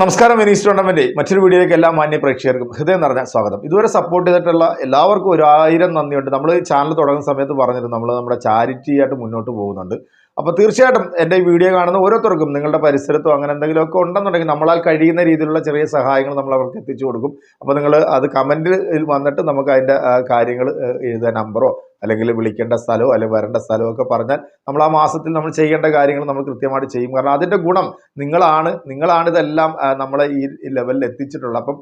നമസ്കാരം വിനീസ് ടൂർണമെന്റ് മറ്റൊരു വീഡിയോയിലേക്ക് എല്ലാ മാന്യ പ്രേക്ഷകർക്കും ഹൃദയം നിറഞ്ഞ സ്വാഗതം. ഇതുവരെ സപ്പോർട്ട് ചെയ്തിട്ടുള്ള എല്ലാവർക്കും ഒരു ആയിരം നന്ദിയുണ്ട്. നമ്മൾ ചാനൽ തുടങ്ങുന്ന സമയത്ത് പറഞ്ഞിരുന്നു നമ്മൾ നമ്മുടെ ചാരിറ്റി ആയിട്ട് മുന്നോട്ട് പോകുന്നുണ്ട്. അപ്പോൾ തീർച്ചയായിട്ടും എന്റെ ഈ വീഡിയോ കാണുന്ന ഓരോരുത്തർക്കും നിങ്ങളുടെ പരിസരത്തോ അങ്ങനെ എന്തെങ്കിലുമൊക്കെ ഉണ്ടെന്നുണ്ടെങ്കിൽ നമ്മളാൽ കഴിയുന്ന രീതിയിലുള്ള ചെറിയ സഹായങ്ങൾ നമ്മൾ അവർക്ക് എത്തിച്ചു കൊടുക്കും. അപ്പോൾ നിങ്ങൾ അത് കമന്റിൽ വന്നിട്ട് നമുക്ക് അതിന്റെ കാര്യങ്ങൾ എഴുതാൻ നമ്പറോ അല്ലെങ്കിൽ വിളിക്കേണ്ട സ്ഥലമോ അല്ലെങ്കിൽ വരേണ്ട സ്ഥലമോ ഒക്കെ പറഞ്ഞാൽ നമ്മൾ ആ മാസത്തിൽ നമ്മൾ ചെയ്യേണ്ട കാര്യങ്ങൾ നമ്മൾ കൃത്യമായിട്ട് ചെയ്യും. കാരണം അതിന്റെ ഗുണം നിങ്ങളാണ് നിങ്ങളാണ് ഇതെല്ലാം നമ്മളെ ഈ ലെവലിൽ എത്തിച്ചിട്ടുള്ളത്. അപ്പം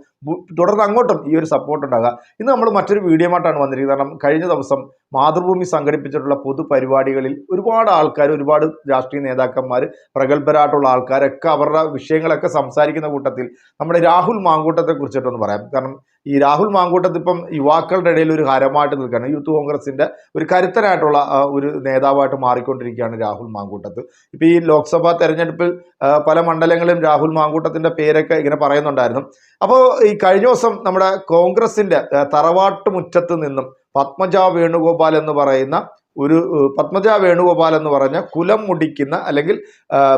തുടർന്ന് അങ്ങോട്ടും ഈ ഒരു സപ്പോർട്ട് ഉണ്ടാകുക. ഇന്ന് നമ്മൾ മറ്റൊരു വീഡിയോ ആയിട്ടാണ് വന്നിരിക്കുന്നത്. കാരണം കഴിഞ്ഞ ദിവസം മാതൃഭൂമി സംഘടിപ്പിച്ചിട്ടുള്ള പൊതുപരിപാടികളിൽ ഒരുപാട് ആൾക്കാർ ഒരുപാട് രാഷ്ട്രീയ നേതാക്കന്മാർ പ്രഗത്ഭരായിട്ടുള്ള ആൾക്കാരൊക്കെ അവരുടെ വിഷയങ്ങളൊക്കെ സംസാരിക്കുന്ന കൂട്ടത്തിൽ നമ്മുടെ രാഹുൽ മാങ്കൂട്ടത്തെ കുറിച്ചിട്ടൊന്ന് പറയാം. കാരണം ഈ രാഹുൽ മാങ്കൂട്ടത്ത് ഇപ്പം യുവാക്കളുടെ ഇടയിൽ ഒരു ഹരമായിട്ട് നിൽക്കുകയാണ്. യൂത്ത് കോൺഗ്രസിന്റെ ഒരു കരുത്തനായിട്ടുള്ള ഒരു നേതാവായിട്ട് മാറിക്കൊണ്ടിരിക്കുകയാണ് രാഹുൽ മാങ്കൂട്ടത്ത് ഇപ്പൊ ഈ ലോക്സഭാ തെരഞ്ഞെടുപ്പിൽ പല മണ്ഡലങ്ങളിലും രാഹുൽ മാങ്കൂട്ടത്തിന്റെ പേരൊക്കെ ഇങ്ങനെ പറയുന്നുണ്ടായിരുന്നു. അപ്പോൾ ഈ കഴിഞ്ഞ ദിവസം നമ്മുടെ കോൺഗ്രസിന്റെ തറവാട്ടുമുറ്റത്ത് തറവാട്ട് മുറ്റത്ത് നിന്നും പത്മജ വേണുഗോപാൽ എന്ന് പറയുന്ന ഒരു പത്മജ വേണുഗോപാൽ എന്ന് പറഞ്ഞ കുലം മുടിക്കുന്ന അല്ലെങ്കിൽ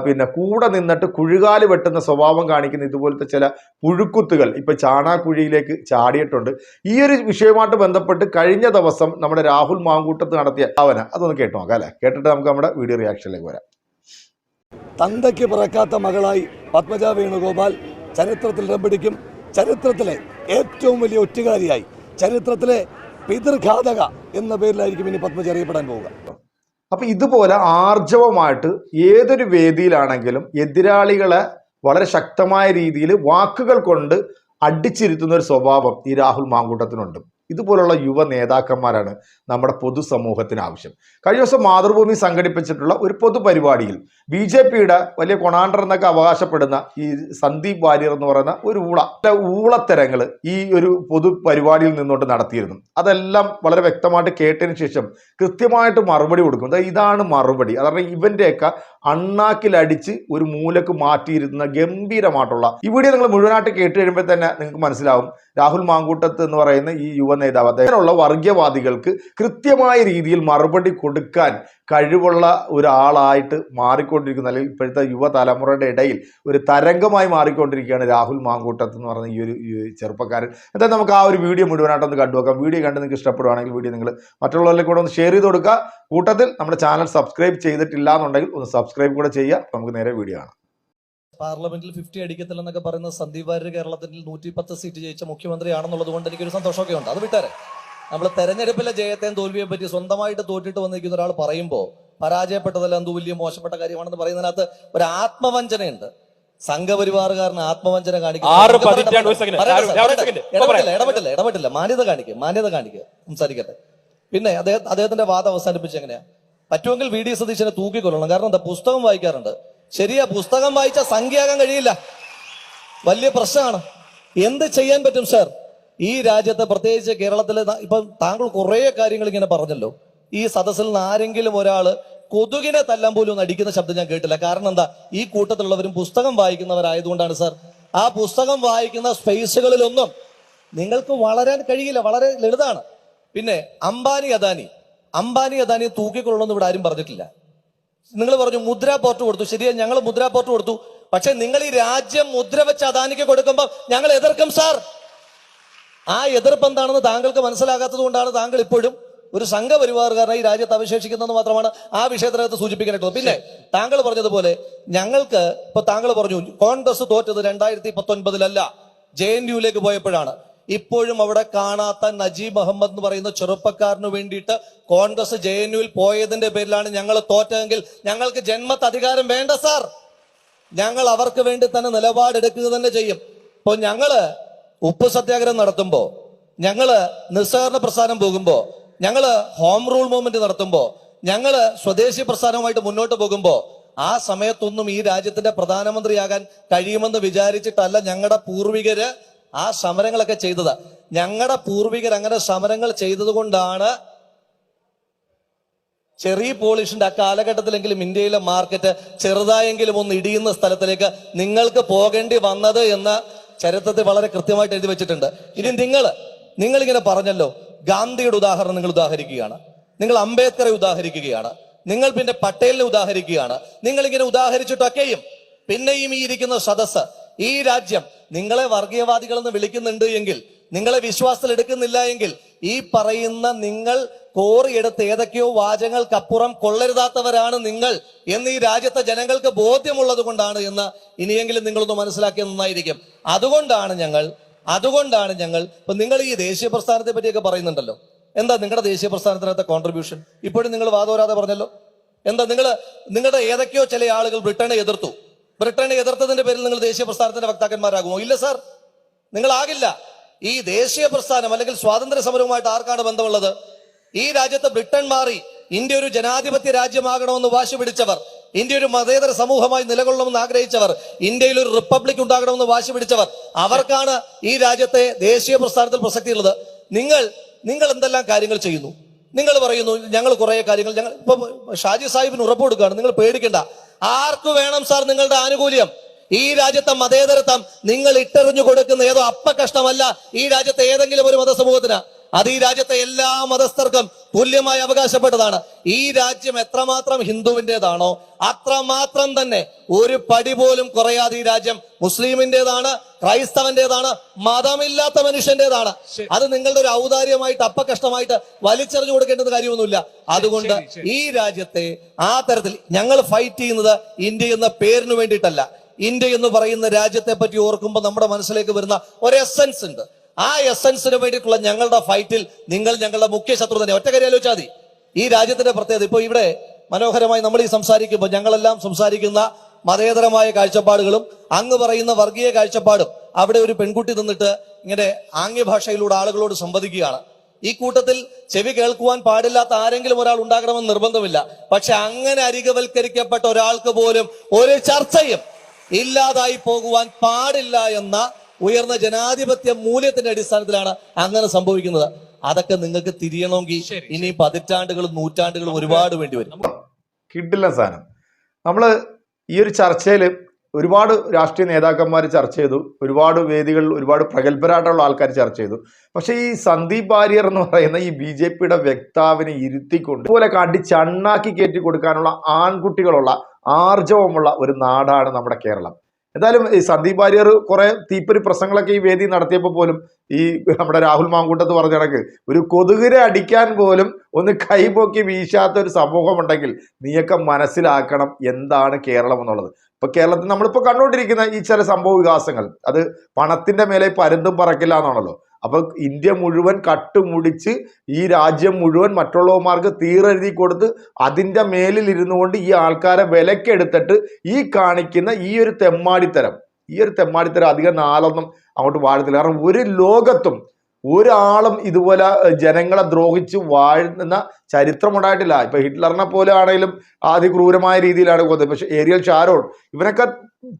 പിന്നെ കൂടെ നിന്നിട്ട് കുഴുകാൽ വെട്ടുന്ന സ്വഭാവം കാണിക്കുന്ന ഇതുപോലത്തെ ചില പുഴുക്കുത്തുകൾ ഇപ്പൊ ചാണാക്കുഴിയിലേക്ക് ചാടിയിട്ടുണ്ട്. ഈ ഒരു വിഷയവുമായിട്ട് ബന്ധപ്പെട്ട് കഴിഞ്ഞ ദിവസം നമ്മുടെ രാഹുൽ മാങ്കൂട്ടത്ത് നടത്തിയ ഭാവന അതൊന്ന് കേട്ടു നോക്കാം അല്ലെ? കേട്ടിട്ട് നമുക്ക് നമ്മുടെ വീഡിയോ റിയാക്ഷനിലേക്ക് വരാം. തന്തയ്ക്ക് പിറക്കാത്ത മകളായി പത്മജ വേണുഗോപാൽ ചരിത്രത്തിൽ ഇടം പിടിക്കും. ചരിത്രത്തിലെ ഏറ്റവും വലിയ ഒറ്റുകാരിയായി. ചരിത്രത്തിലെ പിതൃഘാതക എന്ന പേരിലായിരിക്കും ഇനി പത്മജ അറിയപ്പെടാൻ പോവുക. അപ്പൊ ഇതുപോലെ ആർജവമായിട്ട് ഏതൊരു വേദിയിലാണെങ്കിലും എതിരാളികളെ വളരെ ശക്തമായ രീതിയിൽ വാക്കുകൾ കൊണ്ട് അടിച്ചിരുത്തുന്ന ഒരു സ്വഭാവം ഈ രാഹുൽ മാങ്കൂട്ടത്തിനുണ്ട്. ഇതുപോലുള്ള യുവ നേതാക്കന്മാരാണ് നമ്മുടെ പൊതുസമൂഹത്തിന് ആവശ്യം. കഴിഞ്ഞ ദിവസം മാതൃഭൂമി സംഘടിപ്പിച്ചിട്ടുള്ള ഒരു പൊതുപരിപാടിയിൽ ബി ജെ പിയുടെ വലിയ കൊണാണ്ടർ എന്നൊക്കെ അവകാശപ്പെടുന്ന ഈ സന്ദീപ് വാര്യർ എന്ന് പറയുന്ന ഒരു ഊള ഊളത്തരങ്ങൾ ഈ ഒരു പൊതുപരിപാടിയിൽ നിന്നുകൊണ്ട് നടത്തിയിരുന്നു. അതെല്ലാം വളരെ വ്യക്തമായിട്ട് കേട്ടതിന് ശേഷം കൃത്യമായിട്ട് മറുപടി കൊടുക്കും. ഇതാണ് മറുപടി. അതാണ് ഇവന്റെയൊക്കെ അണ്ണാക്കിലടിച്ച് ഒരു മൂലക്ക് മാറ്റിയിരുന്ന ഗംഭീരമായിട്ടുള്ള ഈ വീഡിയോ നിങ്ങൾ മുഴുവനായിട്ട് കേട്ട് കഴിയുമ്പോൾ തന്നെ നിങ്ങൾക്ക് മനസ്സിലാവും. രാഹുൽ മാങ്കൂട്ടത്ത് എന്ന് പറയുന്ന ഈ യുവ നേതാവ് അദ്ദേഹത്തിനുള്ള വർഗീയവാദികൾക്ക് കൃത്യമായ രീതിയിൽ മറുപടി കൊടുക്കാൻ കഴിവുള്ള ഒരാളായിട്ട് മാറിക്കൊണ്ടിരിക്കുന്ന അല്ലെങ്കിൽ ഇപ്പോഴത്തെ യുവതലമുറയുടെ ഇടയിൽ ഒരു തരംഗമായി മാറിക്കൊണ്ടിരിക്കുകയാണ് രാഹുൽ മാങ്കൂട്ടത്ത് എന്ന് പറഞ്ഞ ഈ ഒരു ചെറുപ്പക്കാരൻ. എന്തായാലും നമുക്ക് ആ ഒരു വീഡിയോ മുഴുവനായിട്ടൊന്ന് കണ്ടുനോക്കാം വീഡിയോ കണ്ട് നിങ്ങൾക്ക് ഇഷ്ടപ്പെടുവാണെങ്കിൽ വീഡിയോ നിങ്ങൾ മറ്റുള്ളവരിലേക്ക് കൂടെ ഒന്ന് ഷെയർ ചെയ്ത് കൊടുക്കുക. കൂട്ടത്തിൽ നമ്മുടെ ചാനൽ സബ്സ്ക്രൈബ് ചെയ്തിട്ടില്ല എന്നുണ്ടെങ്കിൽ ഒന്ന് സബ്സ്ക്രൈബ് കൂടെ ചെയ്യുക. നമുക്ക് നേരെ വീഡിയോ കാണാം. പാർലമെന്റിൽ ഫിഫ്റ്റി അടിക്കത്തില്ല എന്നൊക്കെ പറയുന്ന സന്ദീപ് വാര്യർ കേരളത്തിൽ നൂറ്റി പത്ത് സീറ്റ് ജയിച്ച മുഖ്യമന്ത്രിയാണെന്നുള്ളത് കൊണ്ട് എനിക്കൊരു സന്തോഷമൊക്കെ ഉണ്ട്. അത് വിട്ടാരെ. നമ്മൾ തെരഞ്ഞെടുപ്പിലെ ജയത്തെയും തോൽവിയെ പറ്റി സ്വന്തമായിട്ട് തോറ്റിട്ട് വന്നിരിക്കുന്ന ഒരാൾ പറയുമ്പോൾ പരാജയപ്പെട്ടതെല്ലാം എന്തോ വലിയ മോശപ്പെട്ട കാര്യമാണെന്ന് പറയുന്നതിനകത്ത് ഒരു ആത്മവഞ്ചനയുണ്ട്. സംഘപരിവാറുകാരന് ആത്മവഞ്ചന കാണിക്കില്ല. ഇടപെട്ടില്ല മാന്യത കാണിക്കുക മാന്യത കാണിക്കുക സംസാരിക്കട്ടെ. പിന്നെ അദ്ദേഹം അദ്ദേഹത്തിന്റെ വാദം അവസാനിപ്പിച്ച് എങ്ങനെയാ? പറ്റുമെങ്കിൽ വി ഡി സതീശനെ തൂക്കിക്കൊള്ളണം കാരണം എന്താ? പുസ്തകം വായിക്കാറുണ്ട്. ശരിയാ പുസ്തകം വായിച്ച സംഖ്യയാകാൻ കഴിയില്ല. വലിയ പ്രശ്നമാണ്. എന്ത് ചെയ്യാൻ പറ്റും സാർ? ഈ രാജ്യത്ത് പ്രത്യേകിച്ച് കേരളത്തിലെ ഇപ്പം താങ്കൾ കുറേ കാര്യങ്ങൾ ഇങ്ങനെ പറഞ്ഞല്ലോ. ഈ സദസ്സിൽ നിന്ന് ആരെങ്കിലും ഒരാൾ കൊതുകിനെ തല്ലാൻ പോലും അടിക്കുന്ന ശബ്ദം ഞാൻ കേട്ടില്ല. കാരണം എന്താ? ഈ കൂട്ടത്തിലുള്ളവരും പുസ്തകം വായിക്കുന്നവരായതുകൊണ്ടാണ് സാർ. ആ പുസ്തകം വായിക്കുന്ന സ്പേസുകളിലൊന്നും നിങ്ങൾക്ക് വളരാൻ കഴിയില്ല. വളരെ ലളിതാണ്. പിന്നെ അംബാനി അദാനി. അംബാനി അദാനി തൂക്കിക്കൊള്ളണമെന്ന് ഇവിടെ ആരും പറഞ്ഞിട്ടില്ല. നിങ്ങൾ പറഞ്ഞു മുദ്ര പോർട്ട് കൊടുത്തു. ശരിയാണ് ഞങ്ങൾ മുദ്ര പോർട്ട് കൊടുത്തു. പക്ഷെ നിങ്ങൾ ഈ രാജ്യം മുദ്ര വെച്ച് അദാനിക്ക് കൊടുക്കുമ്പോൾ ഞങ്ങൾ എതിർക്കും സാർ. ആ എതിർപ്പ് എന്താണെന്ന് താങ്കൾക്ക് മനസ്സിലാകാത്തത് കൊണ്ടാണ് താങ്കൾ ഇപ്പോഴും ഒരു സംഘപരിവാറുകാരനായി ഈ രാജ്യത്ത് അവശേഷിക്കുന്നത് മാത്രമാണ് ആ വിഷയത്തിനകത്ത് സൂചിപ്പിക്കാനായിട്ടുള്ളത് പിന്നെ താങ്കൾ പറഞ്ഞതുപോലെ ഞങ്ങൾക്ക് ഇപ്പൊ താങ്കൾ പറഞ്ഞു കോൺഗ്രസ് തോറ്റത് രണ്ടായിരത്തി പത്തൊൻപതിലല്ല ജെ എൻ യുയിലേക്ക് പോയപ്പോഴാണ്. ഇപ്പോഴും അവിടെ കാണാത്ത നജീബ് അഹമ്മദ് എന്ന് പറയുന്ന ചെറുപ്പക്കാരന് വേണ്ടിയിട്ട് കോൺഗ്രസ് ജെ എൻ യുയിൽ പോയതിന്റെ പേരിലാണ് ഞങ്ങൾ തോറ്റതെങ്കിൽ ഞങ്ങൾക്ക് ജന്മത്ത് അധികാരം വേണ്ട സാർ. ഞങ്ങൾ അവർക്ക് വേണ്ടി തന്നെ നിലപാടെടുക്കുക തന്നെ ചെയ്യും. ഇപ്പൊ ഞങ്ങൾ ഉപ്പ് സത്യാഗ്രഹം നടത്തുമ്പോ ഞങ്ങൾ നിസ്സഹകരണ പ്രസ്ഥാനം പോകുമ്പോ ഞങ്ങൾ ഹോം റൂൾ മൂവ്മെന്റ് നടത്തുമ്പോ ഞങ്ങൾ സ്വദേശി പ്രസ്ഥാനവുമായിട്ട് മുന്നോട്ട് പോകുമ്പോ ആ സമയത്തൊന്നും ഈ രാജ്യത്തിന്റെ പ്രധാനമന്ത്രിയാകാൻ കഴിയുമെന്ന് വിചാരിച്ചിട്ടല്ല ഞങ്ങളുടെ പൂർവികര് ആ സമരങ്ങളൊക്കെ ചെയ്തത്. ഞങ്ങളുടെ പൂർവികർ അങ്ങനെ സമരങ്ങൾ ചെയ്തത് കൊണ്ടാണ് ചെറിയ പോളിഷിന്റെ ആ കാലഘട്ടത്തിലെങ്കിലും ഇന്ത്യയിലെ മാർക്കറ്റ് ചെറുതായെങ്കിലും ഒന്ന് ഇടിയുന്ന സ്ഥലത്തിലേക്ക് നിങ്ങൾക്ക് പോകേണ്ടി വന്നത് എന്ന് ചരിത്രത്തിൽ വളരെ കൃത്യമായിട്ട് എഴുതി വെച്ചിട്ടുണ്ട്. ഇനി നിങ്ങൾ നിങ്ങളിങ്ങനെ പറഞ്ഞല്ലോ ഗാന്ധിയുടെ ഉദാഹരണം നിങ്ങൾ ഉദാഹരിക്കുകയാണ്. നിങ്ങൾ അംബേദ്കറെ ഉദാഹരിക്കുകയാണ്. നിങ്ങൾ പിന്നെ പട്ടേലിനെ ഉദാഹരിക്കുകയാണ്. നിങ്ങൾ ഇങ്ങനെ ഉദാഹരിച്ചിട്ടൊക്കെയും പിന്നെയും ഈ ഇരിക്കുന്ന സദസ് ഈ രാജ്യം നിങ്ങളെ വർഗീയവാദികളെന്ന് വിളിക്കുന്നുണ്ട് എങ്കിൽ നിങ്ങളെ വിശ്വാസത്തിൽ എടുക്കുന്നില്ല എങ്കിൽ ഈ പറയുന്ന നിങ്ങൾ കോറിയെടുത്ത് ഏതൊക്കെയോ വാചകങ്ങൾക്കപ്പുറം കൊള്ളരുതാത്തവരാണ് നിങ്ങൾ എന്ന് ഈ രാജ്യത്തെ ജനങ്ങൾക്ക് ബോധ്യമുള്ളത് കൊണ്ടാണ് എന്ന് ഇനിയെങ്കിലും നിങ്ങളൊന്ന് മനസ്സിലാക്കിയത് നന്നായിരിക്കും. അതുകൊണ്ടാണ് ഞങ്ങൾ അതുകൊണ്ടാണ് ഞങ്ങൾ ഇപ്പൊ നിങ്ങൾ ഈ ദേശീയ പ്രസ്ഥാനത്തെ പറ്റിയൊക്കെ പറയുന്നുണ്ടല്ലോ. എന്താ നിങ്ങളുടെ ദേശീയ പ്രസ്ഥാനത്തിനകത്തെ കോൺട്രിബ്യൂഷൻ ഇപ്പോഴും നിങ്ങൾ വാദോരാതെ പറഞ്ഞല്ലോ. എന്താ നിങ്ങൾ നിങ്ങളുടെ ഏതൊക്കെയോ ചില ആളുകൾ ബ്രിട്ടനെ എതിർത്തു. ബ്രിട്ടനെ എതിർത്തതിന്റെ പേരിൽ നിങ്ങൾ ദേശീയ പ്രസ്ഥാനത്തിന്റെ വക്താക്കന്മാരാകുമോ? ഇല്ല സാർ. നിങ്ങളാകില്ല. ഈ ദേശീയ പ്രസ്ഥാനം അല്ലെങ്കിൽ സ്വാതന്ത്ര്യ സമരവുമായിട്ട് ആർക്കാണ് ബന്ധമുള്ളത്? ഈ രാജ്യത്ത് ബ്രിട്ടൻ മാറി ഇന്ത്യ ഒരു ജനാധിപത്യ രാജ്യമാകണമെന്ന് വാശി പിടിച്ചവർ ഇന്ത്യ ഒരു മതേതര സമൂഹമായി നിലകൊള്ളണമെന്ന് ആഗ്രഹിച്ചവർ ഇന്ത്യയിൽ ഒരു റിപ്പബ്ലിക് ഉണ്ടാകണമെന്ന് വാശി പിടിച്ചവർ അവർക്കാണ് ഈ രാജ്യത്തെ ദേശീയ പ്രസ്ഥാനത്തിൽ പ്രസക്തിയുള്ളത്. നിങ്ങൾ നിങ്ങൾ എന്തെല്ലാം കാര്യങ്ങൾ ചെയ്യുന്നു? നിങ്ങൾ പറയുന്നു ഞങ്ങൾ കുറെ കാര്യങ്ങൾ ഞങ്ങൾ ഇപ്പൊ ഷാജി സാഹിബിന് ഉറപ്പ് കൊടുക്കുകയാണ് നിങ്ങൾ പേടിക്കണ്ട. ആർക്ക് വേണം സാർ നിങ്ങളുടെ ആനുകൂല്യം? ഈ രാജ്യത്തെ മതേതരത്വം നിങ്ങൾ ഇട്ടെറിഞ്ഞു കൊടുക്കുന്ന ഏതോ അപ്പ കഷ്ടമല്ല ഈ രാജ്യത്തെ ഏതെങ്കിലും ഒരു മതസമൂഹത്തിന്. അത് ഈ രാജ്യത്തെ എല്ലാ മതസ്ഥർക്കും തുല്യമായി അവകാശപ്പെട്ടതാണ്. ഈ രാജ്യം എത്രമാത്രം ഹിന്ദുവിന്റെതാണോ അത്രമാത്രം തന്നെ ഒരു പടി പോലും കുറയാതെ ഈ രാജ്യം മുസ്ലിമിന്റെതാണ് ക്രൈസ്തവന്റേതാണ് മതമില്ലാത്ത മനുഷ്യന്റേതാണ് അത് നിങ്ങളുടെ ഒരു ഔദാര്യമായിട്ട് അപ്പകഷ്ടമായിട്ട് വലിച്ചെറിഞ്ഞു കൊടുക്കേണ്ടത് കാര്യമൊന്നുമില്ല. അതുകൊണ്ട് ഈ രാജ്യത്തെ ആ തരത്തിൽ ഞങ്ങൾ ഫൈറ്റ് ചെയ്യുന്നത് ഇന്ത്യ എന്ന പേരിന് വേണ്ടിയിട്ടല്ല. ഇന്ത്യ എന്ന് പറയുന്ന രാജ്യത്തെ പറ്റി ഓർക്കുമ്പോൾ നമ്മുടെ മനസ്സിലേക്ക് വരുന്ന ഒരു എസൻസ് ഉണ്ട്. ആ എസൻസിന് വേണ്ടിയിട്ടുള്ള ഞങ്ങളുടെ ഫൈറ്റിൽ നിങ്ങൾ ഞങ്ങളുടെ മുഖ്യ ശത്രു തന്നെ. ഒറ്റ കാര്യം ആലോചിച്ചാൽ മതി. ഈ രാജ്യത്തിന്റെ പ്രത്യേകത. ഇപ്പൊ ഇവിടെ മനോഹരമായി നമ്മൾ ഈ സംസാരിക്കുമ്പോൾ ഞങ്ങളെല്ലാം സംസാരിക്കുന്ന മതേതരമായ കാഴ്ചപ്പാടുകളും അങ്ങ് പറയുന്ന വർഗീയ കാഴ്ചപ്പാടും അവിടെ ഒരു പെൺകുട്ടി നിന്നിട്ട് ഇങ്ങനെ ആംഗ്യഭാഷയിലൂടെ ആളുകളോട് സംവദിക്കുകയാണ്. ഈ കൂട്ടത്തിൽ ചെവി കേൾക്കുവാൻ പാടില്ലാത്ത ആരെങ്കിലും ഒരാൾ ഉണ്ടാകണമെന്ന് നിർബന്ധമില്ല. പക്ഷെ അങ്ങനെ അരികവൽക്കരിക്കപ്പെട്ട ഒരാൾക്ക് പോലും ഒരു ചർച്ചയും ഇല്ലാതായി പോകുവാൻ പാടില്ല എന്ന ഉയർന്ന ജനാധിപത്യ മൂല്യത്തിന്റെ അടിസ്ഥാനത്തിലാണ് അങ്ങനെ സംഭവിക്കുന്നത്. അതൊക്കെ നിങ്ങൾക്ക് തിരിയണമെങ്കിൽ ഇനി പതിറ്റാണ്ടുകളും നൂറ്റാണ്ടുകളും ഒരുപാട് വേണ്ടി വരും. കിട്ടില്ല സാധനം. നമ്മൾ ഈ ഒരു ചർച്ചയിൽ ഒരുപാട് രാഷ്ട്രീയ നേതാക്കന്മാർ ചർച്ച ചെയ്തു. ഒരുപാട് വേദികളിൽ ഒരുപാട് പ്രഗത്ഭരായിട്ടുള്ള ആൾക്കാർ ചർച്ച ചെയ്തു. പക്ഷേ ഈ സന്ദീപ് വാര്യർ എന്ന് പറയുന്ന ഈ ബി ജെ പിയുടെ വ്യക്താവിനെ ഇരുത്തിക്കൊണ്ട് ഇതുപോലെ ചണ്ണാക്കി കയറ്റി കൊടുക്കാനുള്ള ആൺകുട്ടികളുള്ള ആർജവമുള്ള ഒരു നാടാണ് നമ്മുടെ കേരളം. എന്തായാലും ഈ സന്ദീപ് വാര്യർ കുറെ തീപ്പൊരി പ്രസംഗങ്ങളൊക്കെ ഈ വേദി നടത്തിയപ്പോൾ പോലും ഈ നമ്മുടെ രാഹുൽ മാങ്കൂട്ടത്ത് പറഞ്ഞ കണക്ക് ഒരു കൊതുകിനെ അടിക്കാൻ പോലും ഒന്ന് കൈപൊക്കി വീശാത്ത ഒരു സമൂഹമുണ്ടെങ്കിൽ നീയൊക്കെ മനസ്സിലാക്കണം എന്താണ് കേരളം എന്നുള്ളത്. ഇപ്പൊ കേരളത്തിൽ നമ്മളിപ്പോൾ കണ്ടുകൊണ്ടിരിക്കുന്ന ഈ ചില സംഭവ വികാസങ്ങൾ അത് പണത്തിന്റെ മേലെ പരുന്തും പറക്കില്ല എന്നാണല്ലോ. അപ്പൊ ഇന്ത്യ മുഴുവൻ കട്ടുമുടിച്ച് ഈ രാജ്യം മുഴുവൻ മറ്റുള്ളവന്മാർക്ക് തീരെഴുതി കൊടുത്ത് അതിന്റെ മേലിൽ ഇരുന്നു കൊണ്ട് ഈ ആൾക്കാരെ വിലക്കെടുത്തിട്ട് ഈ കാണിക്കുന്ന ഈ ഒരു തെമ്മാടിത്തരം ഈ ഒരു തെമ്മാടിത്തരം അധികം നാളൊന്നും അങ്ങോട്ട് വാഴത്തില്ല. കാരണം ഒരു ലോകത്തും ഒരാളും ഇതുപോലെ ജനങ്ങളെ ദ്രോഹിച്ച് വാഴുന്ന ചരിത്രം ഉണ്ടായിട്ടില്ല ഇപ്പൊ ഹിറ്റ്ലറിനെ പോലെ ആണെങ്കിലും അതിക്രൂരമായ രീതിയിലാണ് കൊന്നത് പക്ഷെ ഏരിയൽ ഷാരോൺ ഇവനൊക്കെ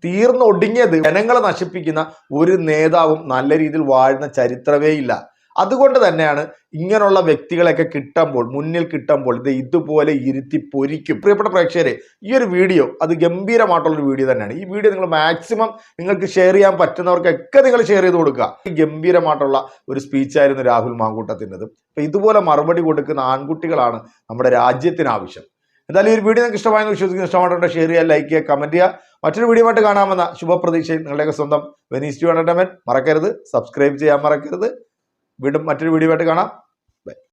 തീർന്ന് ഒടുങ്ങിയത് ജനങ്ങളെ നശിപ്പിക്കുന്ന ഒരു നേതാവും നല്ല രീതിയിൽ വാഴുന്ന ചരിത്രമേ ഇല്ല. അതുകൊണ്ട് തന്നെയാണ് ഇങ്ങനെയുള്ള വ്യക്തികളെയൊക്കെ കിട്ടുമ്പോൾ മുന്നിൽ കിട്ടുമ്പോൾ ഇത് ഇതുപോലെ ഇരുത്തി പൊരിക്കും. പ്രിയപ്പെട്ട പ്രേക്ഷകരെ ഈ ഒരു വീഡിയോ അത് ഗംഭീരമായിട്ടുള്ളൊരു വീഡിയോ തന്നെയാണ്. ഈ വീഡിയോ നിങ്ങൾ മാക്സിമം നിങ്ങൾക്ക് ഷെയർ ചെയ്യാൻ പറ്റുന്നവർക്കൊക്കെ നിങ്ങൾ ഷെയർ ചെയ്ത് കൊടുക്കുക. ഗംഭീരമായിട്ടുള്ള ഒരു സ്പീച്ചായിരുന്നു രാഹുൽ മാങ്കൂട്ടത്തിന്റെത്. അപ്പം ഇതുപോലെ മറുപടി കൊടുക്കുന്ന ആൺകുട്ടികളാണ് നമ്മുടെ രാജ്യത്തിന് ആവശ്യം. എന്തായാലും ഈ ഒരു വീഡിയോ നിങ്ങൾക്ക് ഇഷ്ടമായെന്ന് വിശ്വസിക്കുന്നു. ഇഷ്ടമായിട്ടുണ്ട് ഷെയർ ചെയ്യുക ലൈക്ക് ചെയ്യുക കമന്റ് ചെയ്യുക. മറ്റൊരു വീഡിയോ ആയിട്ട് കാണാമെന്ന ശുഭപ്രതീക്ഷയിൽ നിങ്ങളുടെയൊക്കെ സ്വന്തം വെനീസ് ടു എന്റർടൈൻമെന്റ് മറക്കരുത്. സബ്സ്ക്രൈബ് ചെയ്യാൻ മറക്കരുത്. വീണ്ടും മറ്റൊരു വീഡിയോ ആയിട്ട് കാണാം